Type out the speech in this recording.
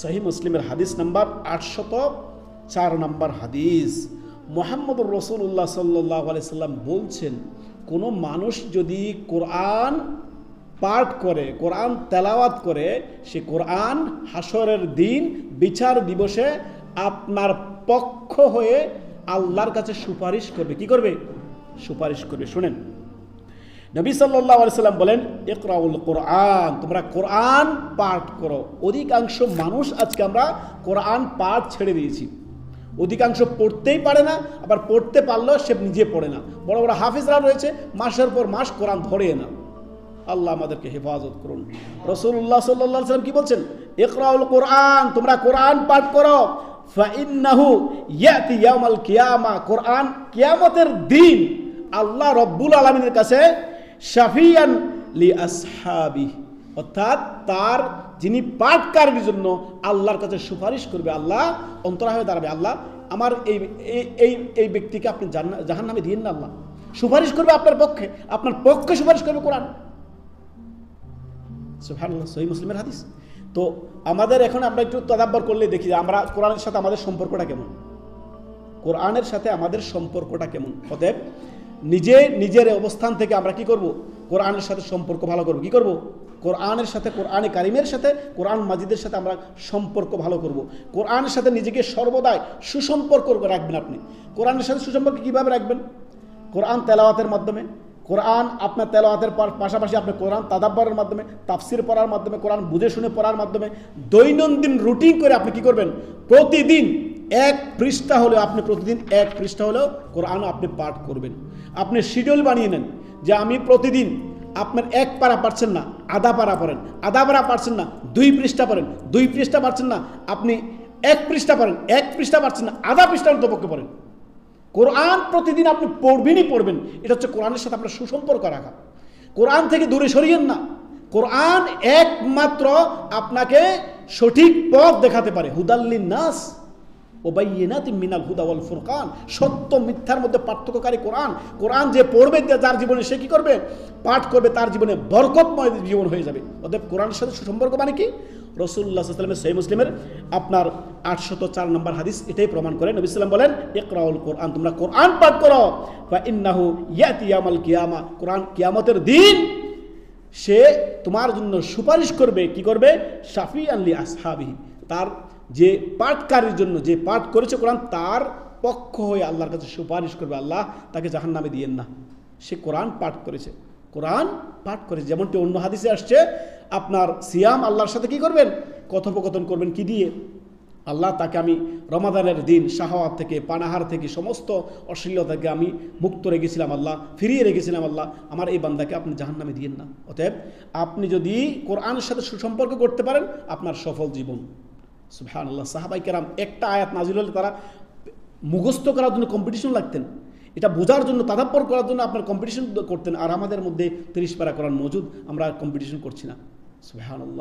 সহি মুসলিমের হাদিস নাম্বার আটশত চার নাম্বার হাদিস। মোহাম্মদ রসুল্লাহ সাল্লাহ সাল্লাম বলছেন, কোনো মানুষ যদি কোরআন পাঠ করে, কোরআন তেলাওয়াত করে, সে কোরআন হাসরের দিন বিচার দিবসে আপনার পক্ষ হয়ে আল্লাহর কাছে সুপারিশ করবে। কি করবে? সুপারিশ করবে। শুনেন নবী সাল্লাহ সাল্লাম বলেন, ইকরাউল কোরআন তোমরা কোরআন পাঠ করো। অধিকাংশ মানুষ আজকে আমরা কোরআন পাঠ ছেড়ে দিয়েছি। অধিকাংশ পড়তেই পারে না, আবার পড়তে পারলেও সে নিজে পড়ে না। বড় বড় হাফিজরা রয়েছে, মাসের পর মাস কোরআন ধরে না। আল্লাহ আমাদেরকে হেফাজত করুন। রসুল্লাহ সাল্লাহ সাল্লাম কি বলছেন? ইকরাউল কোরআন তোমরা কোরআন পাঠ করো। কিয়ামা, কোরআন কিয়ামতের দিন আল্লাহ রব্বুল আলমিনের কাছে শাফিয়ান লি আসহাবি। অর্থাৎ তার যিনি পাঠকারের জন্য আল্লাহর কাছে সুপারিশ করবে, আল্লাহ অন্তরা হয়ে দাঁড়াবে, আল্লাহ আমার এই, এই- এই ব্যক্তিকে আপনি জাহান নামে দিন না আল্লাহ। সুপারিশ করবে আপনার পক্ষে আপনার পক্ষে সুপারিশ করবে কোরআন। সুবহানাল্লাহ, সহি মুসলিমের হাদিস। তো আমাদের এখন আমরা একটু তদাব্বর করলে দেখি যে আমরা কোরআনের সাথে আমাদের সম্পর্কটা কেমন। কোরআনের সাথে আমাদের সম্পর্কটা কেমন। অতএব নিজে নিজের অবস্থান থেকে আমরা কি করব? কোরআনের সাথে সম্পর্ক ভালো করব। কি করব? কোরআনের সাথে, কোরআনে কারিমের সাথে, কোরআন মাজিদের সাথে আমরা সম্পর্ক ভালো করব। কোরআনের সাথে নিজেকে সর্বদাই সুসম্পর্ক রাখবেন আপনি। কোরআনের সাথে সুসম্পর্ক কীভাবে রাখবেন? কোরআন তেলাওয়াতের মাধ্যমে। কোরআন আপনার তেলাওয়াতের পাশাপাশি আপনি কোরআন তাদাব্বরের মাধ্যমে, তাফসির পড়ার মাধ্যমে, কোরআন বুঝে শুনে পড়ার মাধ্যমে দৈনন্দিন রুটিন করে আপনি কি করবেন? প্রতিদিন এক পৃষ্ঠা হলেও আপনি প্রতিদিন এক পৃষ্ঠা হলেও কোরআন আপনি পাঠ করবেন। আপনি শিডিউল বানিয়ে নেন যে আমি প্রতিদিন আপনার এক পারা পারছেন না, আধা পারা পড়েন। আধা পারা পারছেন না, দুই পৃষ্ঠা পড়েন। দুই পৃষ্ঠা পারছেন না, আপনি এক পৃষ্ঠা পড়েন। এক পৃষ্ঠা পারছেন না, আধা পৃষ্ঠা অন্তপক্ষে পড়েন। কোরআন প্রতিদিন আপনি পড়বেনই পড়বেন। এটা হচ্ছে কোরআনের সাথে আপনার সুসম্পর্ক রাখা। কোরআন থেকে দূরে সরিয়েন না। কোরআন একমাত্র আপনাকে সঠিক পথ দেখাতে পারে। হুদাল্লিন নাস ওবাইনাত মিনাল হুদা ওয়াল ফুরকান। সত্য মিথ্যার মধ্যে পার্থক্যকারী কোরআন। কোরআন যে পড়বে যার জীবনে সে কি করবে? পাঠ করবে, তার জীবনে বরকতময় জীবন হয়ে যাবে। অতএব কোরআনের সাথে সুসম্পর্ক মানে কি? রসুল্লাহ সাল্লামের সহি মুসলিমের আপনার আটশত চার নম্বর হাদিস এটাই প্রমাণ করে। নবী সাল্লাম বলেন, ইকরাউল কোরআন, তোমরা কোরআন পাঠ করো। বা ইন্নাহু ইয়াতি ইয়ামাল কিয়ামা। কোরআন কিয়ামতের দিন সে তোমার জন্য সুপারিশ করবে, কি করবে? শাফি আল্লি আসহাবি তার যে পাঠকারীর জন্য যে পাঠ করেছে কোরআন, তার পক্ষ হয়ে আল্লাহর কাছে সুপারিশ করবে আল্লাহ, তাকে জাহান নামে দিয়েন না। সে কোরআন পাঠ করেছে। কোরআন পাঠ করেছে। যেমনটি অন্য হাদিসে আসছে, আপনার সিয়াম আল্লাহর সাথে কি করবেন? কথোপকথন করবেন কি দিয়ে? আল্লাহ তাকে আমি রমাদানের দিন শাহওয়াত থেকে, পানাহার থেকে, সমস্ত অশ্লীলতাকে আমি মুক্ত রেখেছিলাম আল্লাহ, ফিরিয়ে রেখেছিলাম আল্লাহ। আমার এই বান্দাকে আপনি জাহান্নামে দিয়েন না। অতএব আপনি যদি কোরআনের সাথে সুসম্পর্ক করতে পারেন, আপনার সফল জীবন। সুবহান আল্লাহ সাহাবাই কেরাম একটা আয়াত নাজিল হলে তারা মুখস্থ করার জন্য কম্পিটিশন লাগতেন। এটা বোঝার জন্য, তাদাপ্পর করার জন্য আপনার কম্পিটিশন করতেন। আর আমাদের মধ্যে তিরিশ পারা করার মজুদ, আমরা কম্পিটিশন করছি না। সুহান আল্লাহ